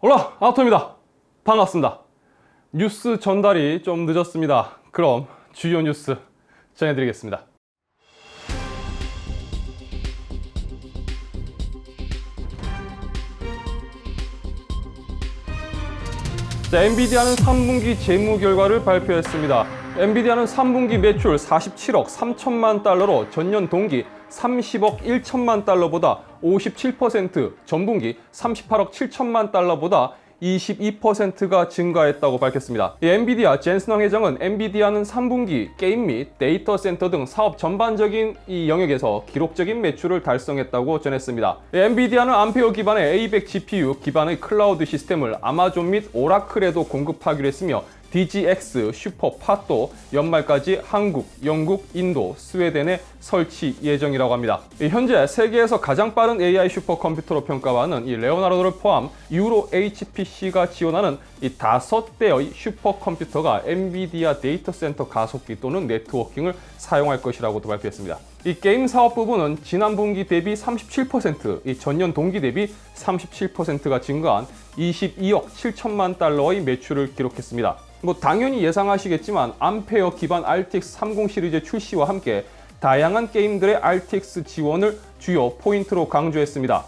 올라 아토입니다. 반갑습니다. 뉴스 전달이 좀 늦었습니다. 그럼 주요 뉴스 전해드리겠습니다. 자, 엔비디아는 3분기 재무 결과를 발표했습니다. 엔비디아는 3분기 매출 47억 3천만 달러로 전년 동기 30억 1천만 달러보다 57%, 전분기 38억 7천만 달러보다 22%가 증가했다고 밝혔습니다. 이 엔비디아 젠슨왕 회장은 엔비디아는 3분기 게임 및 데이터 센터 등 사업 전반적인 이 영역에서 기록적인 매출을 달성했다고 전했습니다. 이 엔비디아는 암페어 기반의 A100 GPU 기반의 클라우드 시스템을 아마존 및 오라클에도 공급하기로 했으며 DGX 슈퍼 팟도 연말까지 한국, 영국, 인도, 스웨덴에 설치 예정이라고 합니다. 이 현재 세계에서 가장 빠른 AI 슈퍼컴퓨터로 평가받는 이 레오나르도를 포함 유로 HPC가 지원하는 이 다섯 대의 슈퍼컴퓨터가 엔비디아 데이터 센터 가속기 또는 네트워킹을 사용할 것이라고도 발표했습니다. 이 게임 사업 부분은 지난 분기 대비 37%, 이 전년 동기 대비 37%가 증가한 22억 7천만 달러의 매출을 기록했습니다. 뭐 당연히 예상하시겠지만 암페어 기반 RTX 30 시리즈 출시와 함께 다양한 게임들의 RTX 지원을 주요 포인트로 강조했습니다.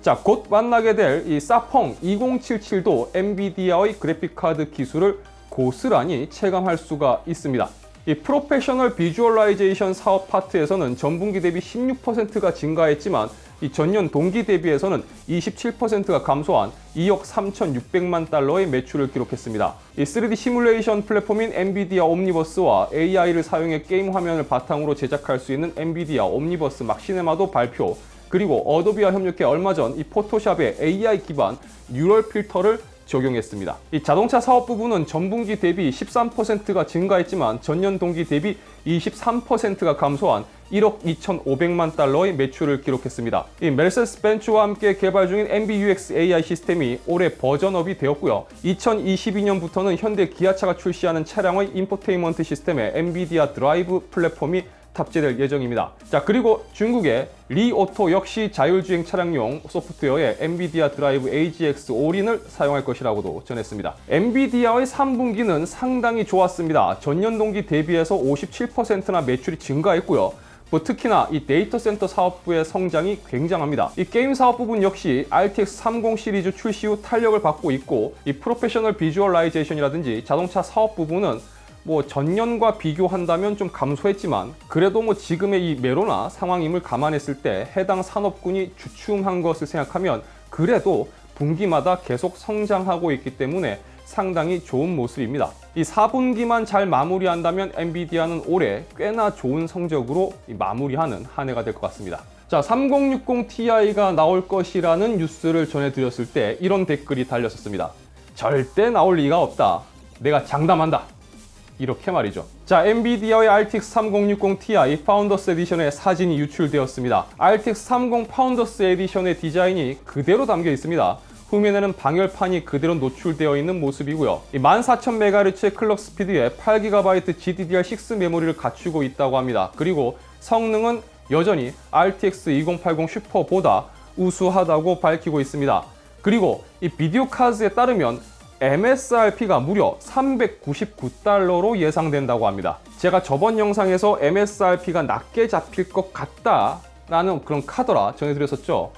자, 곧 만나게 될 이 사펑 2077도 엔비디아의 그래픽카드 기술을 고스란히 체감할 수가 있습니다. 이 프로페셔널 비주얼라이제이션 사업 파트에서는 전분기 대비 16%가 증가했지만 이 전년 동기 대비해서는 27%가 감소한 2억 3,600만 달러의 매출을 기록했습니다. 이 3D 시뮬레이션 플랫폼인 엔비디아 옴니버스와 AI를 사용해 게임 화면을 바탕으로 제작할 수 있는 엔비디아 옴니버스 막시네마도 발표, 그리고 어도비와 협력해 얼마 전 이 포토샵에 AI 기반 뉴럴 필터를 적용했습니다. 이 자동차 사업 부분은 전분기 대비 13%가 증가했지만 전년 동기 대비 23%가 감소한 1억 2,500만 달러의 매출을 기록했습니다. 이 멜세스 벤츠와 함께 개발 중인 MBUX AI 시스템이 올해 버전업이 되었고요. 2022년부터는 현대 기아차가 출시하는 차량의 인포테인먼트 시스템에 엔비디아 드라이브 플랫폼이 탑재될 예정입니다. 자, 그리고 중국의 리오토 역시 자율주행 차량용 소프트웨어에 엔비디아 드라이브 AGX 올인을 사용할 것이라고도 전했습니다. 엔비디아의 3분기는 상당히 좋았습니다. 전년 동기 대비해서 57%나 매출이 증가했고요. 뭐 특히나 이 데이터 센터 사업부의 성장이 굉장합니다. 이 게임 사업 부분 역시 RTX 30 시리즈 출시 후 탄력을 받고 있고 이 프로페셔널 비주얼라이제이션이라든지 자동차 사업 부분은 뭐 전년과 비교한다면 좀 감소했지만 그래도 뭐 지금의 이 메로나 상황임을 감안했을 때 해당 산업군이 주춤한 것을 생각하면 그래도 분기마다 계속 성장하고 있기 때문에 상당히 좋은 모습입니다. 이 4분기만 잘 마무리한다면 엔비디아는 올해 꽤나 좋은 성적으로 마무리하는 한 해가 될 것 같습니다. 자, 3060 Ti가 나올 것이라는 뉴스를 전해드렸을 때 이런 댓글이 달렸었습니다. 절대 나올 리가 없다. 내가 장담한다. 이렇게 말이죠. 자, 엔비디아의 RTX 3060 Ti 파운더스 에디션의 사진이 유출되었습니다. RTX 30 파운더스 에디션의 디자인이 그대로 담겨 있습니다. 후면에는 방열판이 그대로 노출되어 있는 모습이고요. 14,000MHz의 클럭 스피드에 8GB GDDR6 메모리를 갖추고 있다고 합니다. 그리고 성능은 여전히 RTX 2080 슈퍼보다 우수하다고 밝히고 있습니다. 그리고 이 비디오 카드에 따르면 MSRP가 무려 399달러로 예상된다고 합니다. 제가 저번 영상에서 MSRP가 낮게 잡힐 것 같다라는 그런 카더라 전해드렸었죠.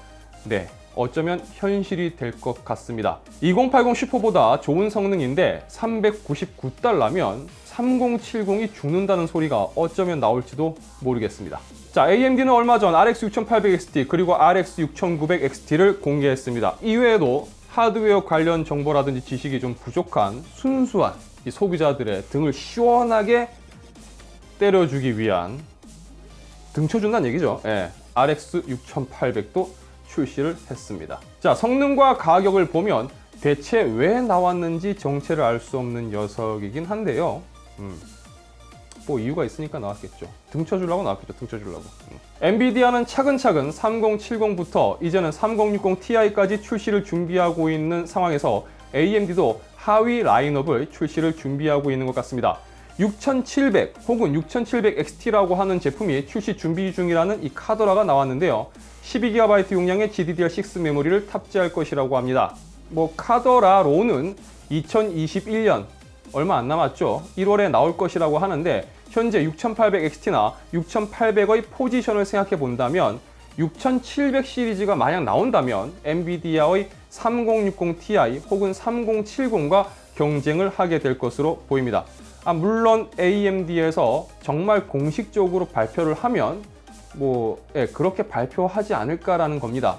네. 어쩌면 현실이 될 것 같습니다. 2080 슈퍼보다 좋은 성능인데 399달러면 3070이 죽는다는 소리가 어쩌면 나올지도 모르겠습니다. 자, AMD는 얼마 전 RX 6800 XT 그리고 RX 6900 XT를 공개했습니다. 이외에도 하드웨어 관련 정보라든지 지식이 좀 부족한 순수한 이 소비자들의 등을 시원하게 때려주기 위한 등쳐준다는 얘기죠. 예, RX 6800도 출시를 했습니다. 자, 성능과 가격을 보면 대체 왜 나왔는지 정체를 알 수 없는 녀석이긴 한데요. 음, 뭐 이유가 있으니까 나왔겠죠. 등쳐주려고 나왔겠죠. 등쳐주려고. 음. 엔비디아는 차근차근 3070부터 이제는 3060 Ti까지 출시를 준비하고 있는 상황에서 AMD도 하위 라인업을 출시를 준비하고 있는 것 같습니다. 6700 혹은 6700 XT라고 하는 제품이 출시 준비 중이라는 이 카더라가 나왔는데요. 12GB 용량의 GDDR6 메모리를 탑재할 것이라고 합니다. 뭐 카더라로는 2021년 얼마 안 남았죠. 1월에 나올 것이라고 하는데 현재 6800XT나 6800의 포지션을 생각해 본다면 6700 시리즈가 만약 나온다면 엔비디아의 3060 Ti 혹은 3070과 경쟁을 하게 될 것으로 보입니다. 아, 물론 AMD에서 정말 공식적으로 발표를 하면 뭐 예, 그렇게 발표하지 않을까라는 겁니다.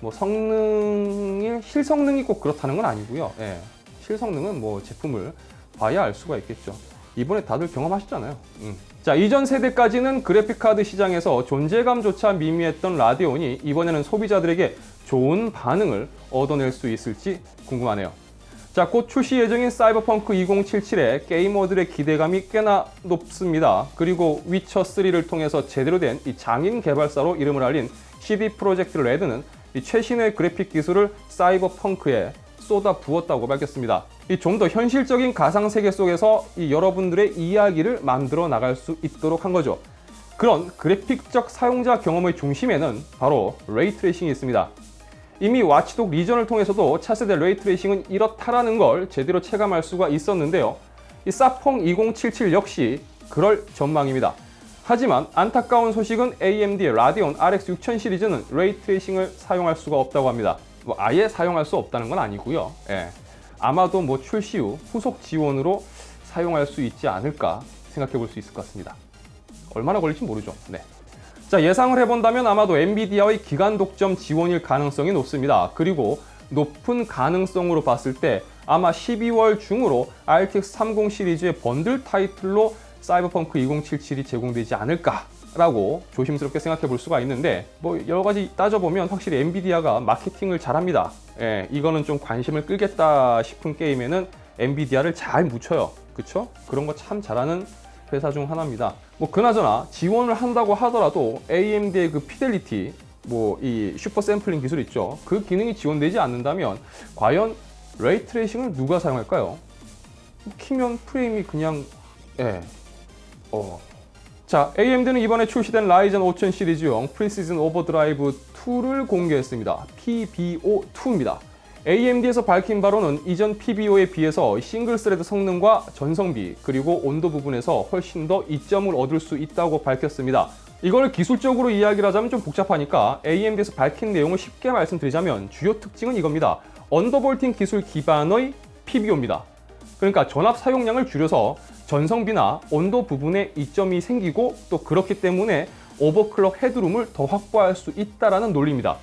뭐 성능이 실성능이 꼭 그렇다는 건 아니고요. 예, 실성능은 뭐 제품을 봐야 알 수가 있겠죠. 이번에 다들 경험하셨잖아요. 음. 자, 이전 세대까지는 그래픽카드 시장에서 존재감조차 미미했던 라디온이 이번에는 소비자들에게 좋은 반응을 얻어낼 수 있을지 궁금하네요. 자, 곧 출시 예정인 사이버펑크 2077에 게이머들의 기대감이 꽤나 높습니다. 그리고 위쳐3를 통해서 제대로 된 이 장인 개발사로 이름을 알린 CD 프로젝트 레드는 이 최신의 그래픽 기술을 사이버펑크에 쏟아 부었다고 밝혔습니다. 이 좀 더 현실적인 가상 세계 속에서 이 여러분들의 이야기를 만들어 나갈 수 있도록 한 거죠. 그런 그래픽적 사용자 경험의 중심에는 바로 레이트레이싱이 있습니다. 이미 와치독 리전을 통해서도 차세대 레이트레이싱은 이렇다라는 걸 제대로 체감할 수가 있었는데요. 이 사펑 2077 역시 그럴 전망입니다. 하지만 안타까운 소식은 AMD의 라디온 RX 6000 시리즈는 레이트레이싱을 사용할 수가 없다고 합니다. 뭐 아예 사용할 수 없다는 건 아니고요. 예. 아마도 뭐 출시 후 후속 지원으로 사용할 수 있지 않을까 생각해 볼 수 있을 것 같습니다. 얼마나 걸릴지 모르죠. 네. 자, 예상을 해본다면 아마도 엔비디아의 기간 독점 지원일 가능성이 높습니다. 그리고 높은 가능성으로 봤을 때 아마 12월 중으로 RTX 30 시리즈의 번들 타이틀로 사이버펑크 2077이 제공되지 않을까 라고 조심스럽게 생각해 볼 수가 있는데 뭐 여러 가지 따져보면 확실히 엔비디아가 마케팅을 잘합니다. 예, 이거는 좀 관심을 끌겠다 싶은 게임에는 엔비디아를 잘 묻혀요. 그쵸? 그런 거 참 잘하는 회사 중 하나입니다. 뭐 그나저나 지원을 한다고 하더라도 AMD의 그 피델리티 뭐 이 슈퍼 샘플링 기술 있죠. 그 기능이 지원되지 않는다면 과연 레이트레이싱을 누가 사용할까요? 키면 프레임이 그냥 예. 어. 자, AMD는 이번에 출시된 라이젠 5000 시리즈용 프리시즌 오버드라이브 2를 공개했습니다. PBO2입니다. AMD에서 밝힌 바로는 이전 PBO에 비해서 싱글 스레드 성능과 전성비 그리고 온도 부분에서 훨씬 더 이점을 얻을 수 있다고 밝혔습니다. 이걸 기술적으로 이야기를 하자면 좀 복잡하니까 AMD에서 밝힌 내용을 쉽게 말씀드리자면 주요 특징은 이겁니다. 언더볼팅 기술 기반의 PBO입니다. 그러니까 전압 사용량을 줄여서 전성비나 온도 부분에 이점이 생기고 또 그렇기 때문에 오버클럭 헤드룸을 더 확보할 수 있다라는 논리입니다.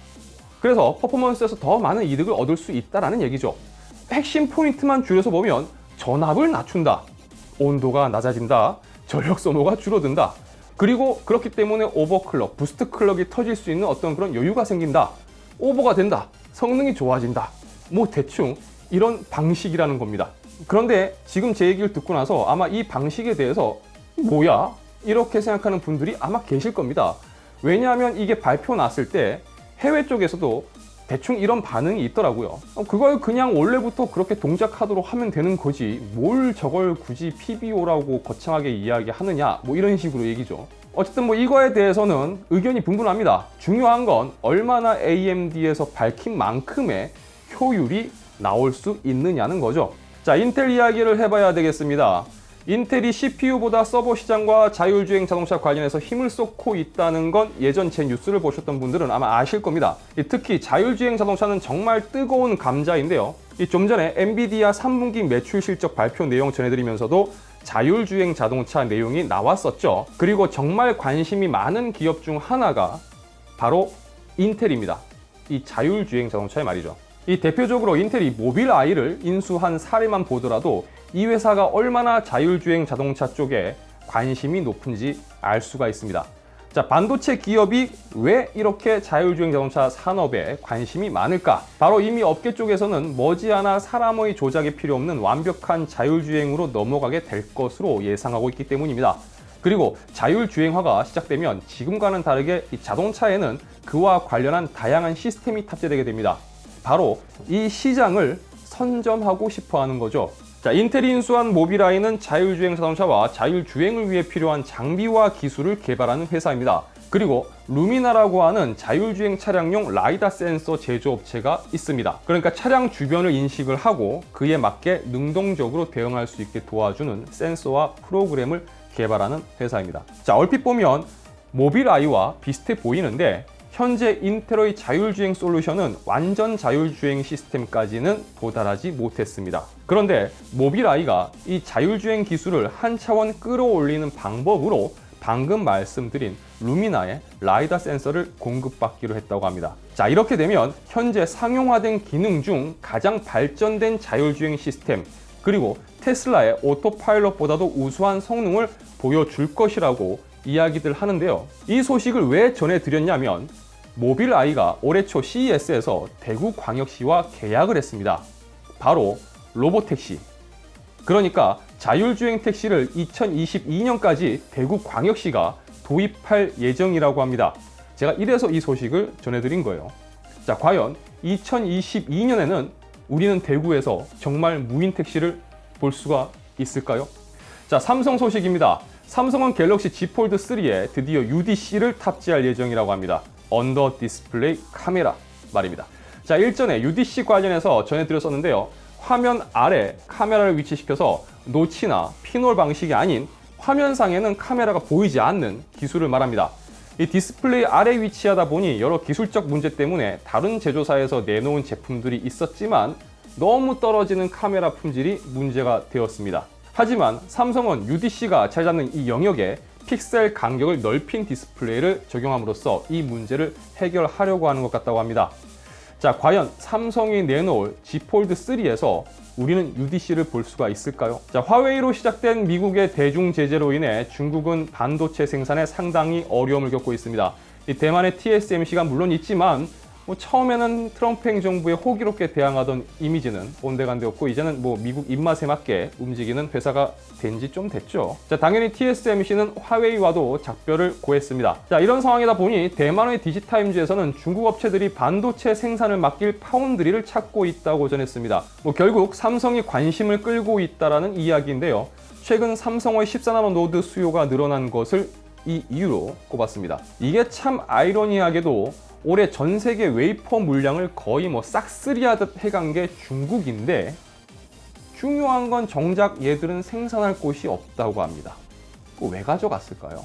그래서 퍼포먼스에서 더 많은 이득을 얻을 수 있다라는 얘기죠. 핵심 포인트만 줄여서 보면 전압을 낮춘다. 온도가 낮아진다. 전력 소모가 줄어든다. 그리고 그렇기 때문에 오버클럭, 부스트 클럭이 터질 수 있는 어떤 그런 여유가 생긴다. 오버가 된다. 성능이 좋아진다. 뭐 대충 이런 방식이라는 겁니다. 그런데 지금 제 얘기를 듣고 나서 아마 이 방식에 대해서 뭐야? 이렇게 생각하는 분들이 아마 계실 겁니다. 왜냐하면 이게 발표 났을 때 해외 쪽에서도 대충 이런 반응이 있더라고요. 어, 그걸 그냥 원래부터 그렇게 동작하도록 하면 되는 거지. 뭘 저걸 굳이 PBO라고 거창하게 이야기하느냐. 뭐 이런 식으로 얘기죠. 어쨌든 뭐 이거에 대해서는 의견이 분분합니다. 중요한 건 얼마나 AMD에서 밝힌 만큼의 효율이 나올 수 있느냐는 거죠. 자, 인텔 이야기를 해봐야 되겠습니다. 인텔이 CPU보다 서버 시장과 자율주행 자동차 관련해서 힘을 쏟고 있다는 건 예전 제 뉴스를 보셨던 분들은 아마 아실 겁니다. 특히 자율주행 자동차는 정말 뜨거운 감자인데요. 좀 전에 엔비디아 3분기 매출 실적 발표 내용 전해드리면서도 자율주행 자동차 내용이 나왔었죠. 그리고 정말 관심이 많은 기업 중 하나가 바로 인텔입니다. 이 자율주행 자동차의 말이죠. 이 대표적으로 인텔이 모빌 아이를 인수한 사례만 보더라도 이 회사가 얼마나 자율주행 자동차 쪽에 관심이 높은지 알 수가 있습니다. 자, 반도체 기업이 왜 이렇게 자율주행 자동차 산업에 관심이 많을까? 바로 이미 업계 쪽에서는 머지않아 사람의 조작이 필요 없는 완벽한 자율주행으로 넘어가게 될 것으로 예상하고 있기 때문입니다. 그리고 자율주행화가 시작되면 지금과는 다르게 이 자동차에는 그와 관련한 다양한 시스템이 탑재되게 됩니다. 바로 이 시장을 선점하고 싶어 하는 거죠. 자, 인텔이 인수한 모비라이는 자율주행 자동차와 자율주행을 위해 필요한 장비와 기술을 개발하는 회사입니다. 그리고 루미나라고 하는 자율주행 차량용 라이다 센서 제조업체가 있습니다. 그러니까 차량 주변을 인식을 하고 그에 맞게 능동적으로 대응할 수 있게 도와주는 센서와 프로그램을 개발하는 회사입니다. 자, 얼핏 보면 모빌아이와 비슷해 보이는데 현재 인테로의 자율주행 솔루션은 완전 자율주행 시스템까지는 도달하지 못했습니다. 그런데 모빌아이가 이 자율주행 기술을 한 차원 끌어올리는 방법으로 방금 말씀드린 루미나의 라이다 센서를 공급받기로 했다고 합니다. 자, 이렇게 되면 현재 상용화된 기능 중 가장 발전된 자율주행 시스템 그리고 테슬라의 오토파일럿보다도 우수한 성능을 보여줄 것이라고 이야기들 하는데요. 이 소식을 왜 전해드렸냐면 모빌아이가 올해 초 CES에서 대구광역시와 계약을 했습니다. 바로 로보택시. 그러니까 자율주행 택시를 2022년까지 대구광역시가 도입할 예정이라고 합니다. 제가 이래서 이 소식을 전해드린 거예요. 자, 과연 2022년에는 우리는 대구에서 정말 무인 택시를 볼 수가 있을까요? 자, 삼성 소식입니다. 삼성은 갤럭시 Z 폴드 3에 드디어 UDC를 탑재할 예정이라고 합니다. 언더 디스플레이 카메라 말입니다. 자, 일전에 UDC 관련해서 전해드렸었는데요. 화면 아래 카메라를 위치시켜서 노치나 피놀 방식이 아닌 화면상에는 카메라가 보이지 않는 기술을 말합니다. 이 디스플레이 아래 위치하다 보니 여러 기술적 문제 때문에 다른 제조사에서 내놓은 제품들이 있었지만 너무 떨어지는 카메라 품질이 문제가 되었습니다. 하지만 삼성은 UDC가 잘 잡는 이 영역에 픽셀 간격을 넓힌 디스플레이를 적용함으로써 이 문제를 해결하려고 하는 것 같다고 합니다. 자, 과연 삼성이 내놓을 Z 폴드 3에서 우리는 UDC를 볼 수가 있을까요? 자, 화웨이로 시작된 미국의 대중 제재로 인해 중국은 반도체 생산에 상당히 어려움을 겪고 있습니다. 이 대만의 TSMC가 물론 있지만 뭐 처음에는 트럼프 행정부에 호기롭게 대항하던 이미지는 온데간데 없고 이제는 뭐 미국 입맛에 맞게 움직이는 회사가 된 지 좀 됐죠. 자, 당연히 TSMC는 화웨이와도 작별을 고했습니다. 자, 이런 상황이다 보니 대만의 디지타임즈에서는 중국 업체들이 반도체 생산을 맡길 파운드리를 찾고 있다고 전했습니다. 뭐 결국 삼성이 관심을 끌고 있다라는 이야기인데요. 최근 삼성의 14나노 노드 수요가 늘어난 것을 이 이유로 꼽았습니다. 이게 참 아이러니하게도 올해 전 세계 웨이퍼 물량을 거의 뭐 싹쓸이하듯 해간 게 중국인데 중요한 건 정작 얘들은 생산할 곳이 없다고 합니다. 왜 가져갔을까요?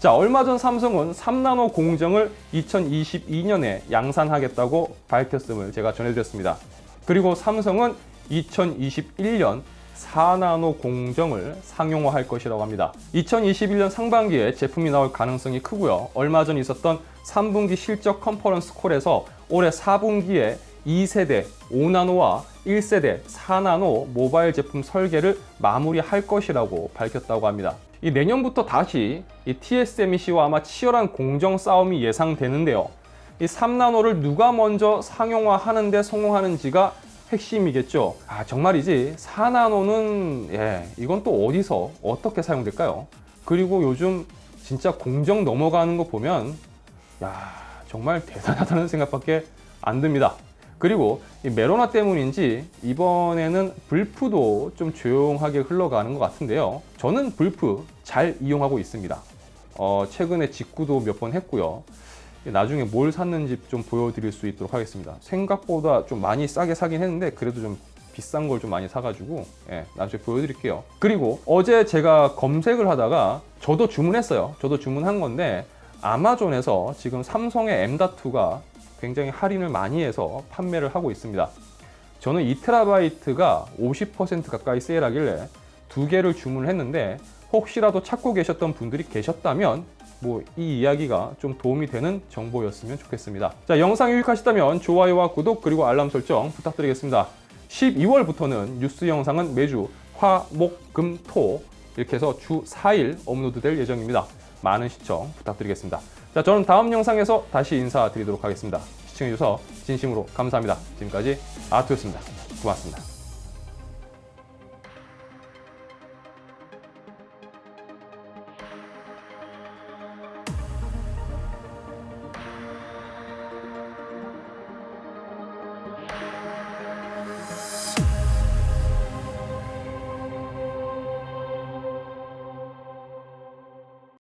자, 얼마 전 삼성은 3나노 공정을 2022년에 양산하겠다고 밝혔음을 제가 전해드렸습니다. 그리고 삼성은 2021년 4나노 공정을 상용화할 것이라고 합니다. 2021년 상반기에 제품이 나올 가능성이 크고요. 얼마 전 있었던 3분기 실적 컨퍼런스 콜에서 올해 4분기에 2세대 5나노와 1세대 4나노 모바일 제품 설계를 마무리할 것이라고 밝혔다고 합니다. 이 내년부터 다시 이 TSMC와 아마 치열한 공정 싸움이 예상되는데요. 이 3나노를 누가 먼저 상용화하는데 성공하는지가 핵심이겠죠. 아, 정말이지. 4나노는, 예, 이건 또 어디서 어떻게 사용될까요? 그리고 요즘 진짜 공정 넘어가는 거 보면, 야, 정말 대단하다는 생각밖에 안 듭니다. 그리고 이 메로나 때문인지 이번에는 불프도 좀 조용하게 흘러가는 것 같은데요. 저는 불프 잘 이용하고 있습니다. 어, 최근에 직구도 몇 번 했고요. 나중에 뭘 샀는지 좀 보여드릴 수 있도록 하겠습니다. 생각보다 좀 많이 싸게 사긴 했는데 그래도 좀 비싼 걸 좀 많이 사가지고 예, 나중에 보여드릴게요. 그리고 어제 제가 검색을 하다가 저도 주문했어요. 저도 주문한 건데 아마존에서 지금 삼성의 M.2가 굉장히 할인을 많이 해서 판매를 하고 있습니다. 저는 2TB가 50% 가까이 세일하길래 두 개를 주문을 했는데 혹시라도 찾고 계셨던 분들이 계셨다면 뭐 이 이야기가 좀 도움이 되는 정보였으면 좋겠습니다. 자, 영상 유익하시다면 좋아요와 구독 그리고 알람 설정 부탁드리겠습니다. 12월부터는 뉴스 영상은 매주 화, 목, 금, 토 이렇게 해서 주 4일 업로드 될 예정입니다. 많은 시청 부탁드리겠습니다. 자, 저는 다음 영상에서 다시 인사드리도록 하겠습니다. 시청해주셔서 진심으로 감사합니다. 지금까지 아투였습니다. 고맙습니다.